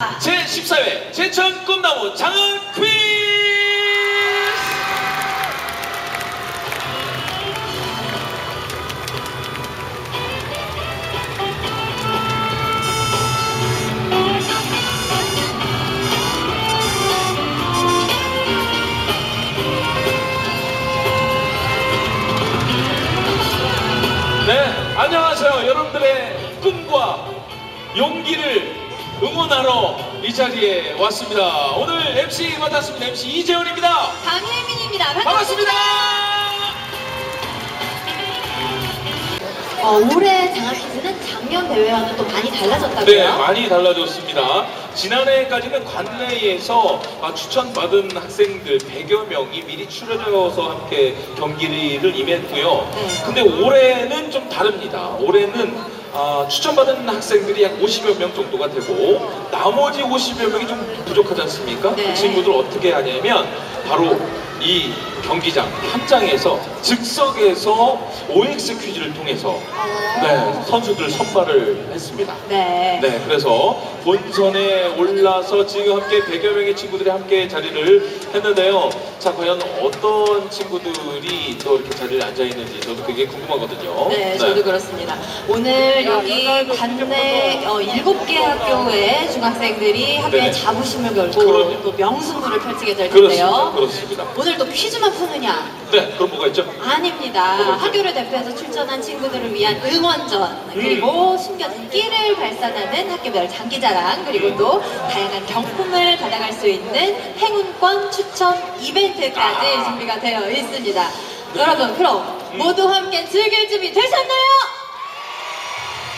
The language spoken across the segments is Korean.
제14회 제천 꿈나무 장은 퀴즈! 네, 안녕하세요. 여러분들의 꿈과 용기를 응원하러 이 자리에 왔습니다. 오늘 MC 맡았습니다. MC 이재훈입니다. 강혜민입니다. 반갑습니다. 어, 올해 장학퀴즈는 작년 대회와는 또 많이 달라졌다고요? 네, 많이 달라졌습니다. 지난해까지는 관내에서 아, 추천받은 학생들 100여 명이 미리 추려져서 함께 경기를 임했고요. 네. 근데 올해는 좀 다릅니다. 올해는 아, 추천받은 학생들이 약 50여 명 정도가 되고 나머지 50여 명이 좀 부족하지 않습니까? 네. 그 친구들 어떻게 하냐면 바로 이 경기장 현장에서 즉석에서 OX 퀴즈를 통해서 네, 선수들 선발을 했습니다. 네. 네, 그래서 본선에 올라서 지금 함께 100여 명의 친구들이 함께 자리를 했는데요. 자, 과연 어떤 친구들이 또 이렇게 자리에 앉아 있는지 저도 되게 궁금하거든요. 네, 저도 그렇습니다. 오늘 여기 관내 어, 7개 학교의 중학생들이 함께 네네. 자부심을 걸고 그럼요. 또 명승부를 펼치게 될 그렇습니다. 텐데요. 그렇습니다. 오늘 또 퀴즈만 푸느냐? 네, 그럼 뭐가 있죠? 아닙니다. 뭐가 있죠? 학교를 대표해서 출전한 친구들을 위한 응원전 그리고 숨겨진 끼를 발산하는 학교별 장기자랑 그리고 또 다양한 경품을 받아갈 수 있는 행운권 추첨 이벤트까지 아. 준비가 되어 있습니다. 여러분 그럼 모두 함께 즐길 준비 되셨나요?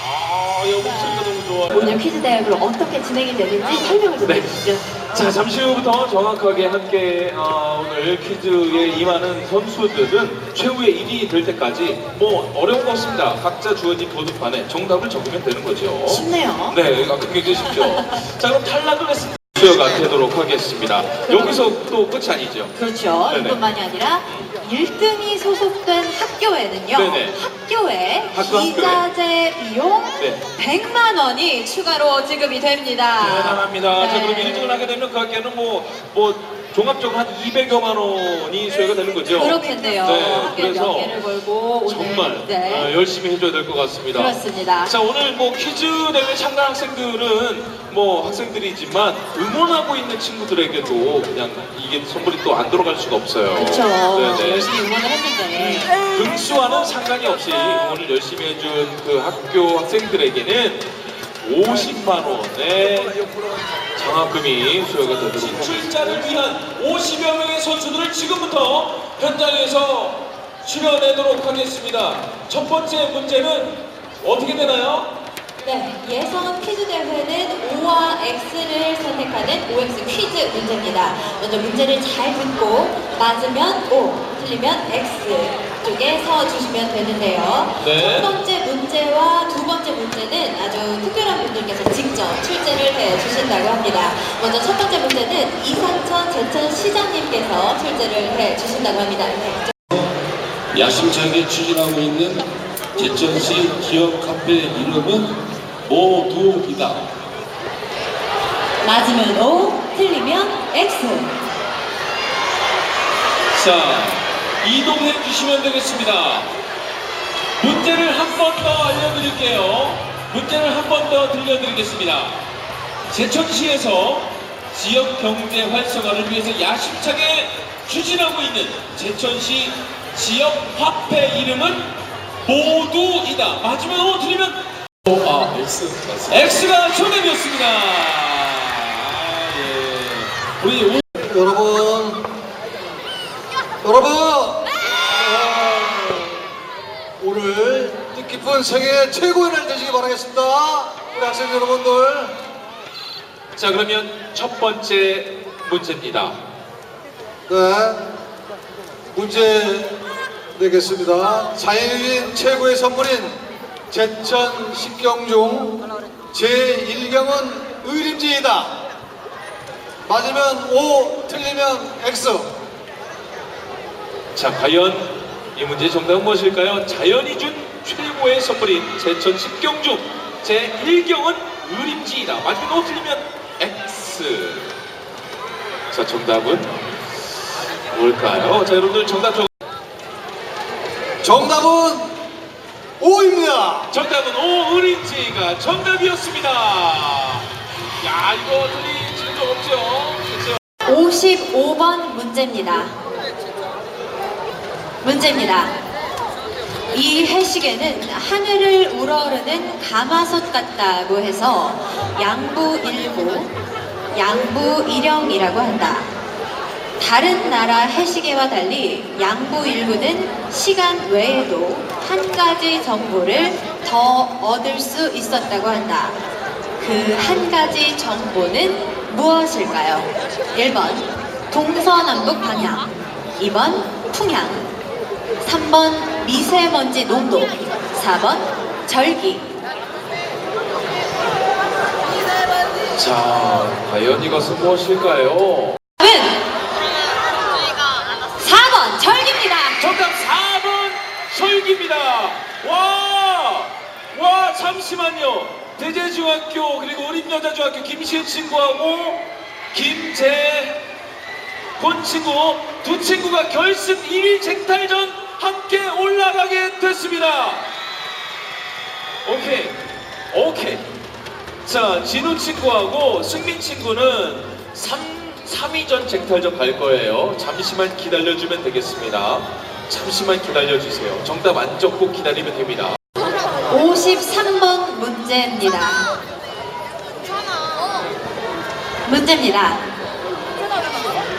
아, 야, 목소리가 너무 좋아요. 오늘 퀴즈 대회 그럼 어떻게 진행이 되는지 설명을 좀 네. 해주시죠. 자, 잠시 후부터 정확하게 함께 어, 오늘 퀴즈에 임하는 선수들은 최후의 1위 될 때까지 뭐 어려운 거 없습니다. 각자 주어진 보드판에 정답을 적으면 되는 거죠. 쉽네요. 네, 굉장히 쉽죠. 자, 그럼 탈락을 했습니다. 수여가 되도록 하겠습니다. 여기서 또 끝이 아니죠. 그렇죠. 네네. 이뿐만이 아니라 1등이 소속된 학교에는요. 네네. 학교에 학교, 학교에. 기자재 비용 네. 100만 원이 추가로 지급이 됩니다. 대단합니다. 자, 그럼 네. 1등을 하게 되면 그 학교는 뭐, 뭐, 종합적으로 한 200여만 원이 수여가 되는 거죠. 그렇겠네요. 네, 학교에 그래서 명예를 걸고 오늘 정말 네. 어, 열심히 해줘야 될 것 같습니다. 그렇습니다. 자 오늘 뭐 퀴즈 대회 참가 학생들은 뭐 학생들이지만 응원하고 있는 친구들에게도 그냥 이게 선물이 또 안 들어갈 수가 없어요. 그렇죠. 네네. 열심히 응원을 했는데. 등수와는 상관이 없이 응원을 열심히 해준 그 학교 학생들에게는 50만 원의 장학금이 수여가 되도록 진출자를 위한 50여 명의 선수들을 지금부터 현장에서 출연하도록 하겠습니다. 첫 번째 문제는 어떻게 되나요? 네, 예선 퀴즈 대회는 O와 X를 선택하는 OX 퀴즈 문제입니다. 먼저 문제를 잘 듣고 맞으면 O, 틀리면 X 쪽에 서 주시면 되는데요. 네. 첫 번째 문제와 두 번째 문제는 아주 특별한 분들께서 직접 출제를 해 주신다고 합니다. 먼저 첫 번째 문제는 이상천 제천 시장님께서 출제를 해 주신다고 합니다. 네, 야심차게 추진하고 있는 제천시 기업 카페 이름은 모두이다. 맞으면 O, 틀리면 X. 자, 이동해 주시면 되겠습니다. 문제를 한 번 더 알려드릴게요. 문제를 한 번 더 들려드리겠습니다. 제천시에서 지역 경제 활성화를 위해서 야심차게 추진하고 있는 제천시 지역 화폐 이름은 모두이다. 맞으면 O, 틀리면 오, 아, X. X가 정답이었습니다. 아, 예. 우리 오- 여러분, 여러분, 어, 오늘 뜻깊은 생애 최고의 날 되시기 바라겠습니다. 우리 학생 여러분들. 자 그러면 첫 번째 문제입니다. 네, 문제 내겠습니다. 자연인 최고의 선물인 제천 식경중 제1경은 의림지이다. 맞으면 O, 틀리면 X. 자 과연 이 문제의 정답은 무엇일까요? 자연이 준 최고의 선물인 제천 식경중 제1경은 의림지이다. 맞으면 O 틀리면 X. 자, 정답은 뭘까요? 자, 여러분들 정답 적 정답은 O입니다. 정답은 오은인지가 정답이었습니다. 야, 이거 틀린 적 없죠? 그렇죠? 55번 문제입니다. 문제입니다. 이 해시계는 하늘을 우러르는 가마솥 같다고 해서 양부일보, 양부일영이라고 한다. 다른 나라 해시계와 달리 양부일보는 시간 외에도 한 가지 정보를 더 얻을 수 있었다고 한다. 그 한 가지 정보는 무엇일까요? 1번 동서남북 방향 2번 풍향 3번 미세먼지 농도 4번 절기 자, 과연 이것은 무엇일까요? 은 4번 절기입니다. 정답 4번 설기입니다. 와, 와 잠시만요. 대제중학교 그리고 어린여자중학교 김시은 친구하고 김재곤 친구 두 친구가 결승 1위 쟁탈전 함께 올라가게 됐습니다. 오케이, 오케이. 자, 진우 친구하고 승민 친구는 3, 3위전 쟁탈전 갈 거예요. 잠시만 기다려주면 되겠습니다. 잠시만 기다려주세요. 정답 안 적고 기다리면 됩니다. 53번 문제입니다. 문제입니다.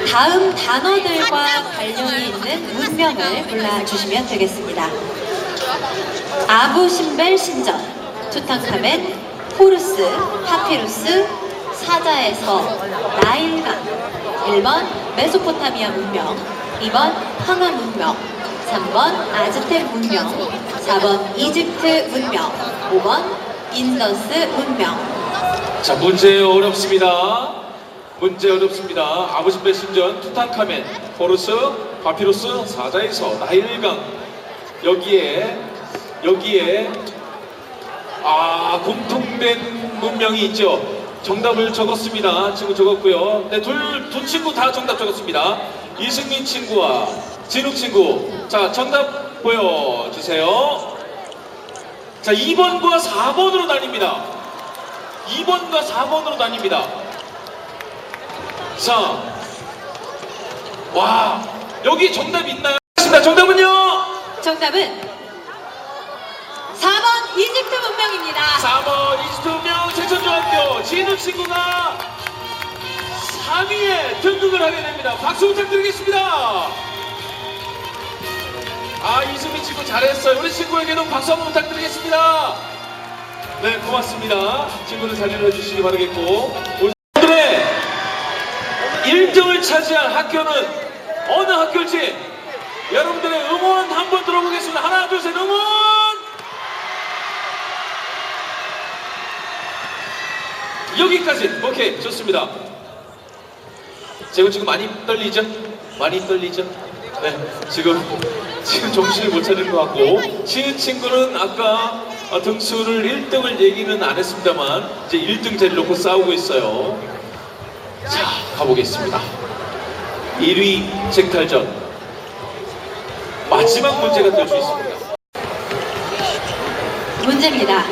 다음 단어들과 관련이 있는 문명을 골라주시면 되겠습니다. 아부신벨 신전, 투탕카멘, 호르스, 파피루스, 사자에서, 나일강 1번 메소포타미아 문명 2번 황하 문명 3번 아즈텍 문명 4번 이집트 문명 5번 인더스 문명 자, 문제 어렵습니다. 문제 어렵습니다. 아부신배 신전, 투탕카멘, 호르스, 파피루스, 사자에서, 나일강. 여기에, 여기에, 아, 공통된 문명이 있죠. 정답을 적었습니다. 친구 적었고요. 네, 둘, 두 친구 다 정답 적었습니다. 이승민 친구와 진욱 친구. 자, 정답 보여주세요. 자, 2번과 4번으로 나뉩니다. 2번과 4번으로 나뉩니다. 자, 와, 여기 정답 있나요? 있습니다. 정답은요? 정답은 4번 이집트 문명입니다 4번 이스트명 제천중학교 진우 친구가 3위에 등극을 하게 됩니다. 박수 부탁드리겠습니다. 아, 이수미 친구 잘했어요. 우리 친구에게도 박수 한번 부탁드리겠습니다. 네, 고맙습니다. 친구를 잘 일러주시기 바라겠고. 오늘의 1등을 차지한 학교는 어느 학교일지 여러분들의 응원 한번 들어보겠습니다. 하나, 둘, 셋, 응원! 여기까지. 오케이, 좋습니다. 제가 지금 많이 떨리죠? 많이 떨리죠? 네, 지금 지금 정신을 못 차리는 것 같고 시은 친구는 아까 어, 등수를 1등을 얘기는 안 했습니다만 이제 1등 자리를 놓고 싸우고 있어요. 자, 가보겠습니다. 1위 쟁탈전 마지막 문제가 될 수 있습니다. 문제입니다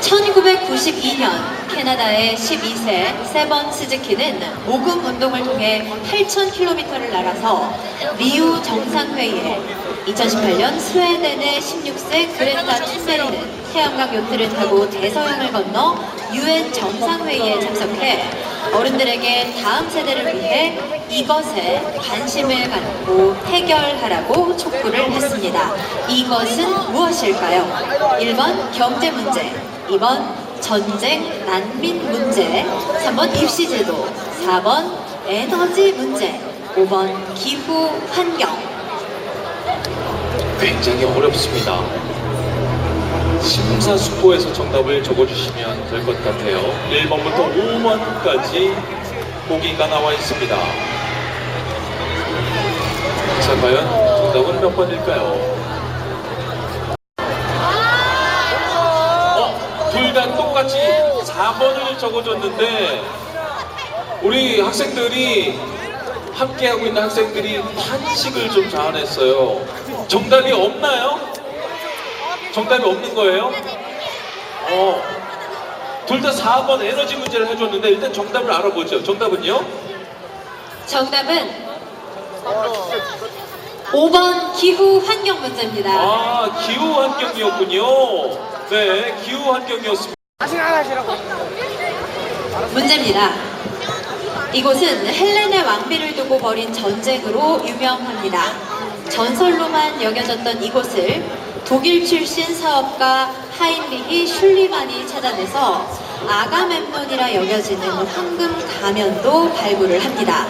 1992년 캐나다의 12세 세번 스즈키는 모금 운동을 통해 8,000km를 날아서 리우 정상회의에 2018년 스웨덴의 16세 그레타 툰베리는 태양광 요트를 타고 대서양을 건너 유엔 정상회의에 참석해 어른들에게 다음 세대를 위해 이것에 관심을 갖고 해결하라고 촉구를 했습니다. 이것은 무엇일까요? 1번 경제 문제, 2번 전쟁 난민 문제, 3번 입시제도, 4번 에너지 문제, 5번 기후 환경. 굉장히 어렵습니다. 심사숙고해서 정답을 적어주시면 될 것 같아요. 1번부터 5번까지 보기가 나와 있습니다. 자, 과연 정답은 몇 번일까요? 어, 둘 다 똑같이 4번을 적어줬는데 우리 학생들이 함께 하고 있는 학생들이 탄식을 좀 자아냈어요. 정답이 없나요? 정답이 없는 거예요? 어. 둘 다 4번 에너지 문제를 해줬는데 일단 정답을 알아보죠. 정답은요? 정답은 5번 기후 환경 문제입니다. 아, 기후 환경이었군요. 네, 기후 환경이었습니다. 문제입니다. 이곳은 헬렌의 왕비를 두고 벌인 전쟁으로 유명합니다. 전설로만 여겨졌던 이곳을 독일 출신 사업가 하인리히 슐리만이 찾아내서 아가멤논이라 여겨지는 황금 가면도 발굴을 합니다.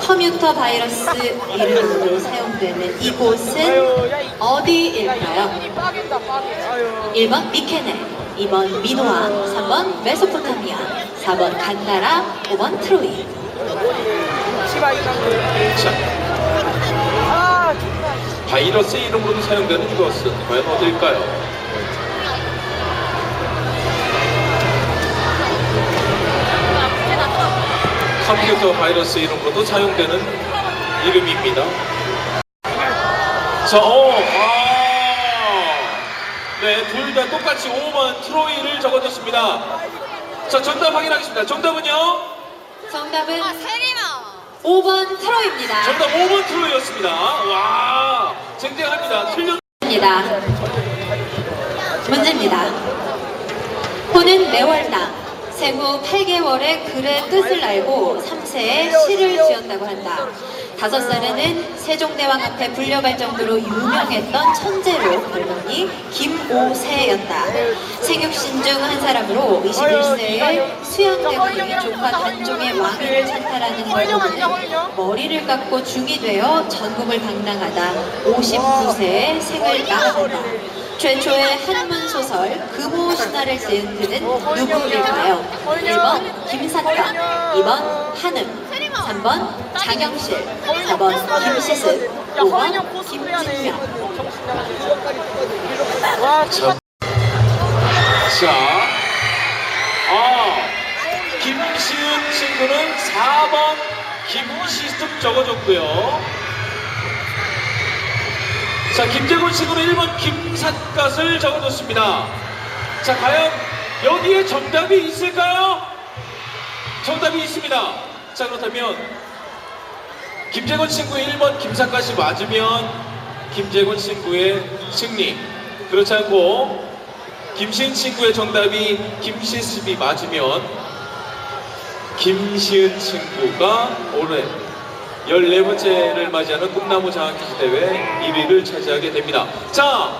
컴퓨터 바이러스 이름으로 사용되는 이곳은 어디일까요? 1번 미케네, 2번 미노아, 3번 메소포타미아, 4번 간다라, 5번 트로이. 자, 바이러스 이름으로도 사용되는 이것은 과연 어딜까요? 컴퓨터 바이러스 이름으로도 사용되는 이름입니다. 자, 어, 아, 네, 둘 다 똑같이 5번 트로이를 적어줬습니다. 자, 정답 확인하겠습니다. 정답은요? 정답은 5번 트로이입니다. 정답 5번 트로이였습니다. 와, 쟁쟁합니다. 틀렸. 입니다. 문제입니다. 호는 매월당 생후 8개월의 글의 뜻을 알고 3세에 시를 지었다고 한다. 5살에는 세종대왕 앞에 불려갈 정도로 유명했던 천재로 별명이 김오세였다. 생육신 중 한 사람으로 21세에 수양대군이 조카 단종의 왕위를 찬탈하는 걸 보고는 머리를 깎고 중이 되어 전국을 방랑하다 59세에 생을 나간다. 최초의 한문 소설 금호 신화를 지은 그는 누구일까요? 1번 김삿갓, 2번 한음, 3번 장영실, 4번 김시습, 5번 김진명. 자, 자, 아, 김시은 친구는 4번 김시습 적어줬고요. 자, 김재곤 친구는 1번 김삿갓을 적어줬습니다. 자, 과연 여기에 정답이 있을까요? 정답이 있습니다. 자, 그렇다면 김재곤 친구의 1번 김삿갓이 맞으면 김재곤 친구의 승리. 그렇지 않고 김시은 친구의 정답이 김시습이 맞으면 김시은 친구가 올해 14번째를 맞이하는 꿈나무 장학퀴즈 대회 1위를 차지하게 됩니다. 자,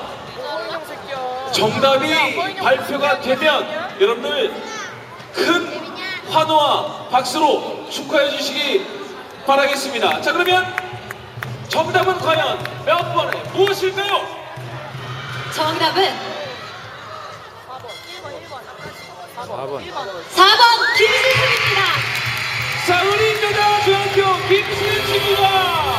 정답이 발표가 되면 여러분들 큰 환호와 박수로 축하해 주시기 바라겠습니다. 자, 그러면 정답은 과연 몇 번에 무엇일까요? 정답은 4번. 4번 김시습입니다. 자, 우리입니다. 중학교 김시은 친구가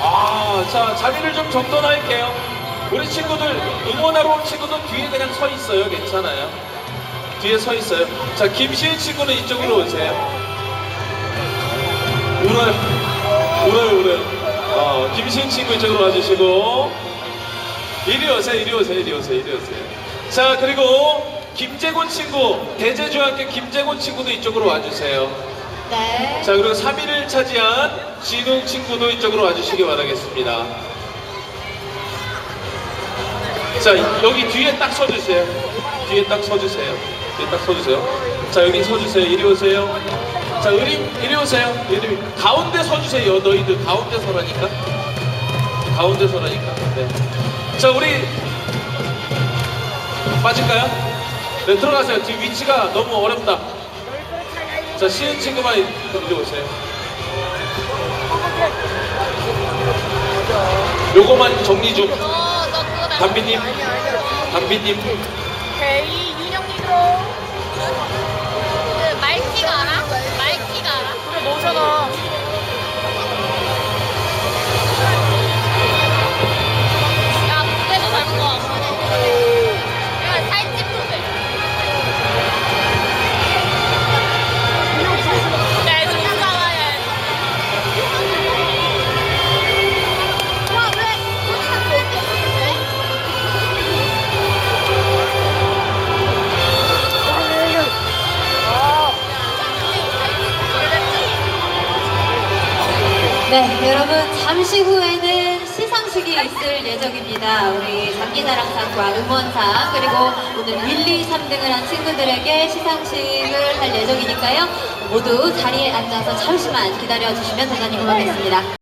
아, 자, 자리를 좀 정돈할게요. 우리 친구들, 응원하러 온 친구들 뒤에 그냥 서 있어요. 괜찮아요. 뒤에 서 있어요. 자, 김시은 친구는 이쪽으로 오세요. 울어요. 울어요, 울어요. 어, 김시은 친구 이쪽으로 와주시고. 이리 오세요, 이리 오세요, 이리 오세요, 이리 오세요. 자, 그리고 김재곤 친구, 대제중학교 김재곤 친구도 이쪽으로 와주세요. 네. 자, 그리고 3위를 차지한 진웅 친구도 이쪽으로 와주시기 바라겠습니다. 자, 여기 뒤에 딱 서주세요. 뒤에 딱 서주세요. 뒤에 딱 서주세요. 자, 여기 서주세요. 이리 오세요. 자, 의림, 이리 오세요. 이리, 가운데 서주세요. 너희들 가운데 서라니까. 가운데 서라니까. 네. 자, 우리 빠질까요? 네, 들어가세요. 지금 위치가 너무 어렵다. 자, 시은 친구만 오세요. 요거만 정리 좀. 말고 담비님. 담비님. 장기자랑상과 음원상 그리고 오늘 윌리 3등을 한 친구들에게 시상식을 할 예정이니까요. 모두 자리에 앉아서 잠시만 기다려 주시면 대단히 고맙겠습니다.